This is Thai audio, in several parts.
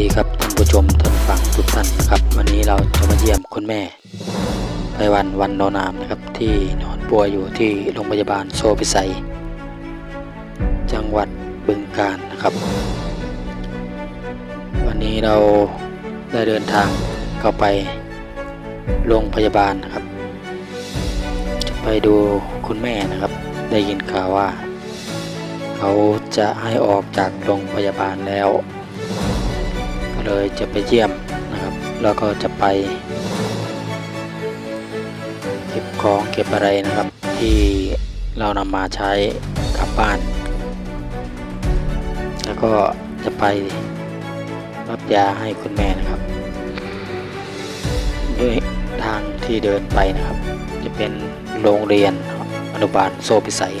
ดีครับท่านผู้ชมท่านฟังทุกท่านนะครับ วันนี้เราจะมาเยี่ยมคุณแม่ไพวันวันโนนามนะครับที่นอนป่วยอยู่ที่โรงพยาบาลโซพิสัยจังหวัดบึงกาฬนะครับ วันนี้เราได้เดินทางเข้าไปโรงพยาบาลนะครับจะไปดูคุณแม่นะครับ ได้ยินข่าวว่า เขาจะให้ออกจากโรงพยาบาลแล้ว เลยจะไปเยี่ยมนะครับ แล้วก็จะไป เก็บของเก็บอะไรนะครับ ที่เรานำมาใช้กลับบ้าน แล้วก็จะไปรับยาให้คุณแม่นะครับด้วยทางที่เดินไปนะครับ จะเป็นโรงเรียนอนุบาลโซพิสัย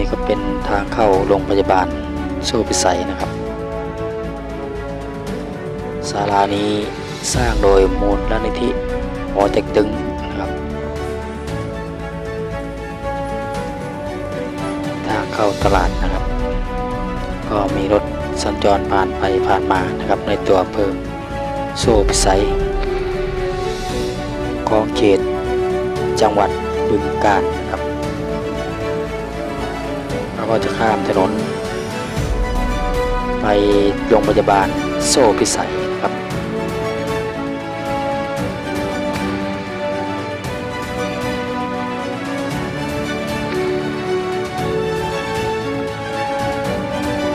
นี้ก็เป็นทางเข้าโรงพยาบาลโซพิสัยนะครับศาลานี้สร้างโดยมูลนิธิหอเต็กตึงนะครับ ทางเข้าตลาดนะครับ ก็มีรถสัญจรผ่านไปผ่านมานะครับในตัวอำเภอโซพิสัยของเขตจังหวัดบึงกาฬนะครับ ก็จะข้ามถนน ไปโรงพยาบาลโซ่พิสัยครับ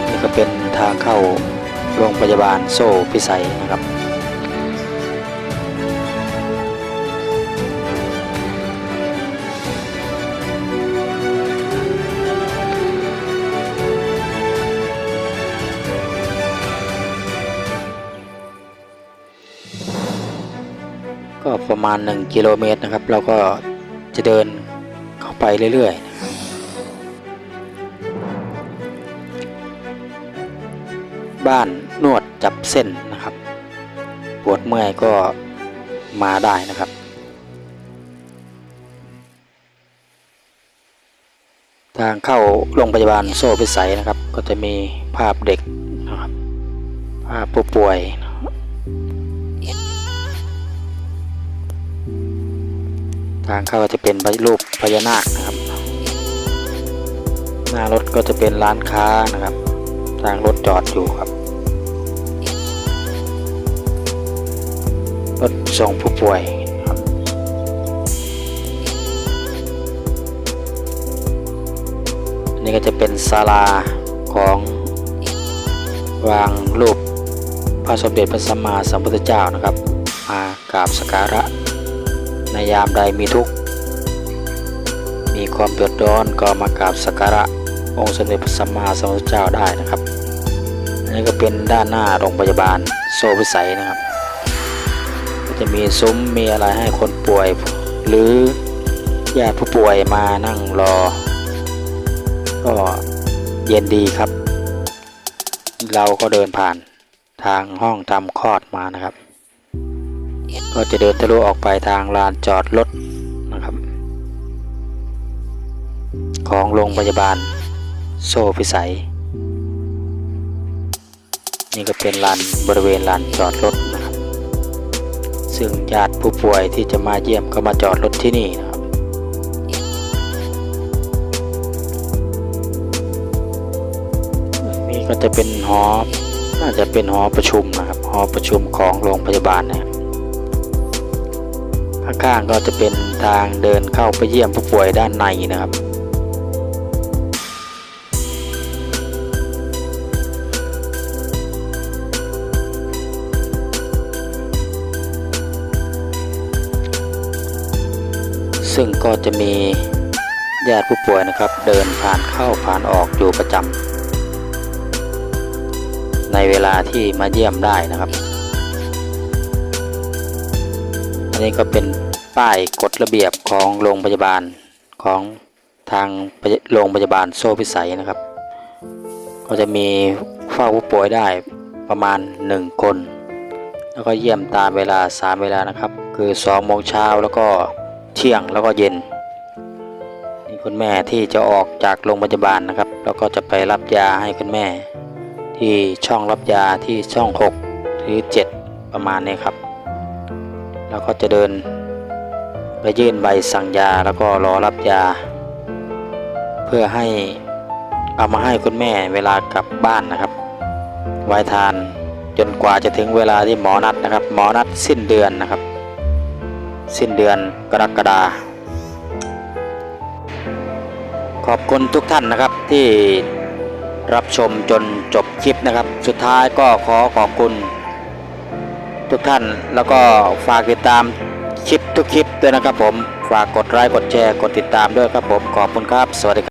นี่ก็เป็นทางเข้าโรงพยาบาลโซ่พิสัยนะครับ ประมาณ 1 กิโลเมตรนะครับ เราก็จะเดินเข้าไปเรื่อยๆบบ้านนวดจับเส้นนะครับ ปวดเมื่อยก็มาได้นะครับ ทางเข้าโรงพยาบาลโซ่พิสัยนะครับ ก็จะมีภาพเด็กนะครับ ภาพผู้ป่วย ทางเข้าก็จะเป็นรูปพญานาคนะครับ หน้ารถก็จะเป็นร้านค้านะครับ ทางรถจอดอยู่ครับ รถส่งผู้ป่วยครับนนี้ก็จะเป็นศาลาของวางรูปพระสมเด็จพระสัมมาสัมพุทธเจ้านะครับ มากราบสักการะ ในยามใดมีทุกข์ มีความเดือดร้อนก็มากราบสักการะองค์สมเด็จพระสัมมาสัมพุทธเจ้าได้นะครับอันนี้ก็เป็นด้านหน้าโรงพยาบาลโซวิสัยนะครับ ก็จะมีซุ้มมีอะไรให้คนป่วย หรือญาติผู้ป่วยมานั่งรอ ก็เย็นดีครับ เราก็เดินผ่านทางห้องทำคลอดมานะครับ ก็จะเดินทะลุออกไปทางลานจอดรถนะครับ ของโรงพยาบาลโซพิสัย นี่ก็เป็นลานบริเวณลานจอดรถนะครับ ซึ่งญาติผู้ป่วยที่จะมาเยี่ยมก็มาจอดรถที่นี่นะครับนี่ก็จะเป็นหอ น่าจะเป็นหอประชุมนะครับ หอประชุมของโรงพยาบาลนะครับ ข้างๆก็จะเป็นทางเดินเข้าไปเยี่ยมผู้ป่วยด้านในนะครับซึ่งก็จะมีญาติผู้ป่วยนะครับ เดินผ่านเข้าผ่านออกอยู่ประจำในเวลาที่มาเยี่ยมได้นะครับ นี้ก็เป็นป้ายกฎระเบียบของโรงพยาบาลของทางโรงพยาบาลโซ่พิสัยนะครับ ก็จะมีเฝ้าผู้ป่วยได้ประมาณ 1 คน แล้วก็เยี่ยมตามเวลา 3 เวลานะครับ คือ2โมงเช้าแล้วก็เที่ยงแล้วก็เย็นนี่คุณแม่ที่จะออกจากโรงพยาบาลนะครับ แล้วก็จะไปรับยาให้คุณแม่ ที่ช่องรับยาที่ช่อง 6 หรือ 7 ประมาณนี้ครับ แล้วก็จะเดินไปยื่นใบสั่งยาแล้วก็รอรับยา เพื่อให้เอามาให้คุณแม่เวลากลับบ้านนะครับ ไว้ทานจนกว่าจะถึงเวลาที่หมอนัดนะครับ หมอนัดสิ้นเดือนนะครับ สิ้นเดือนกรกฎาขอบคุณทุกท่านนะครับที่รับชมจนจบคลิปนะครับ สุดท้ายก็ขอขอบคุณ ทุกท่าน แล้วก็ฝากติดตามคลิปทุกคลิปด้วยนะครับผม ฝากกดไลค์กดแชร์กดติดตามด้วยครับผม ขอบคุณครับ สวัสดีครับ